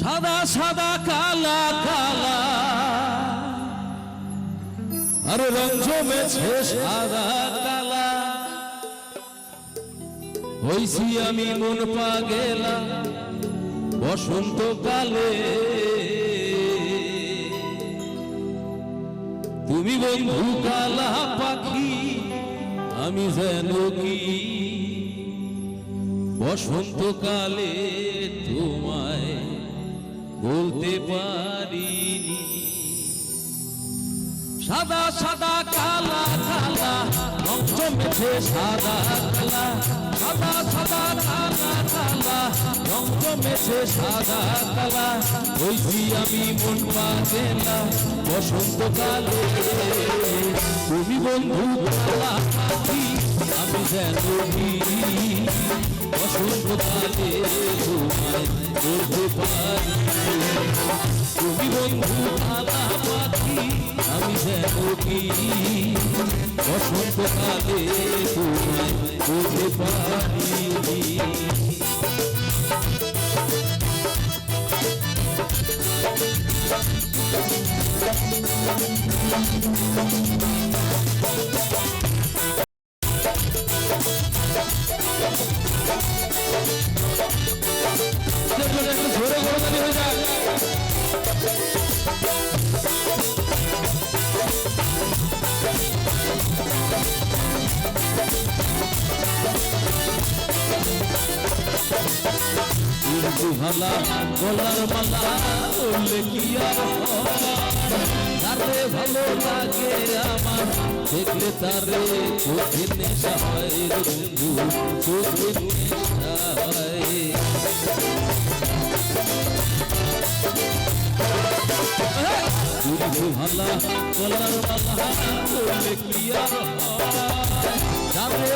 সাদা সাদা, কালা কালা। আর রং জমেছে সাদা, কালা। হইছি আমি মন পা গেলাম বসন্তকালে তুমি বন্ধু কালা পাখি, আমি যেন কি? বসন্তকালে তোমায় বলতে পারিনি। সাদা সাদা, কালা কালা রং জমেছে সাদা, কালা। সাদা সাদা, কালা কালা রং জমেছে সাদা, কালা। বলছি আমি মন পা গেলাম বসন্তকালে। তুমি বন্ধু কালা যেন কি বসন্তকালে তোমায় তুমি বন্ধু কালা পাখি আমি যেন কি বসন্তকালে তোমায় বলতে পারি। কিন্তু ভালা গলার মালা, বললে কি আর তারে ভালো লাগে আমার, দেখলে তারে চোখে নেশা হয় বন্ধু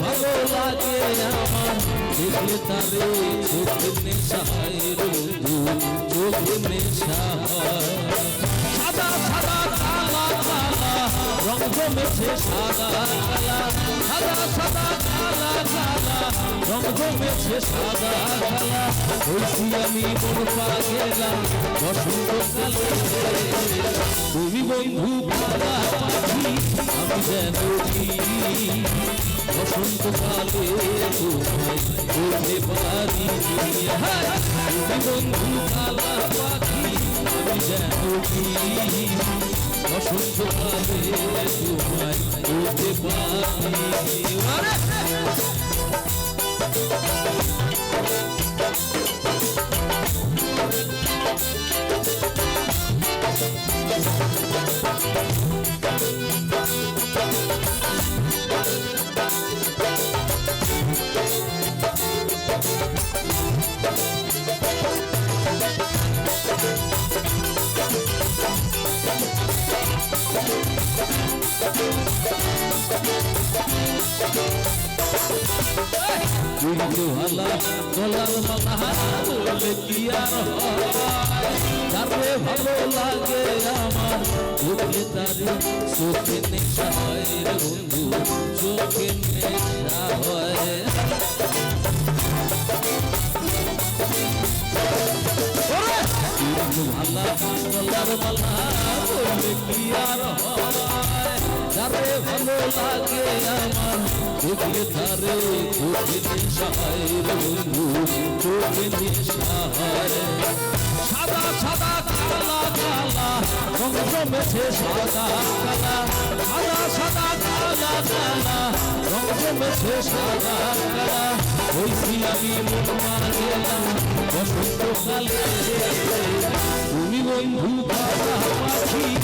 ভালো লাগে আমার দেখলে তারে চোখে নেশা হয় চোখে নেশা সাদা জমেছে সাদা কালা সাদা সাদা কালা কালা রং জমেছে সাদা কালা হইছি আমি মন গেলাম বসন্তকালে তুমি বন্ধু কালা পাখি আমি যেন কি বসন্তকালে তোমায় বলতে পারি তুমি বন্ধু কালা পাখি আমি যেন বসন্তকালে তোমায় বলতে পারি আরে! কিন্তু ভালা গলার মালা বললে কি আর হয় তারে ভালো লাগে আমার চোখে তারে চোখে নেশা হয় রে বন্ধু চোখে নেশা হয় ভালা গলার মালা বললে কি আর হয় তারে ভালো লাগে আমার চোখে তারে চোখে নেশা হয় রে বন্ধু চোখে নেশা হয় সাদা সাদা কালা কালা রং জমেছে সাদা কালা সাদা সাদা কালা কালা রং জমেছে সাদা কালা হইছি আমি মন গেলাম বসন্তকালে তুমি বন্ধু পাখি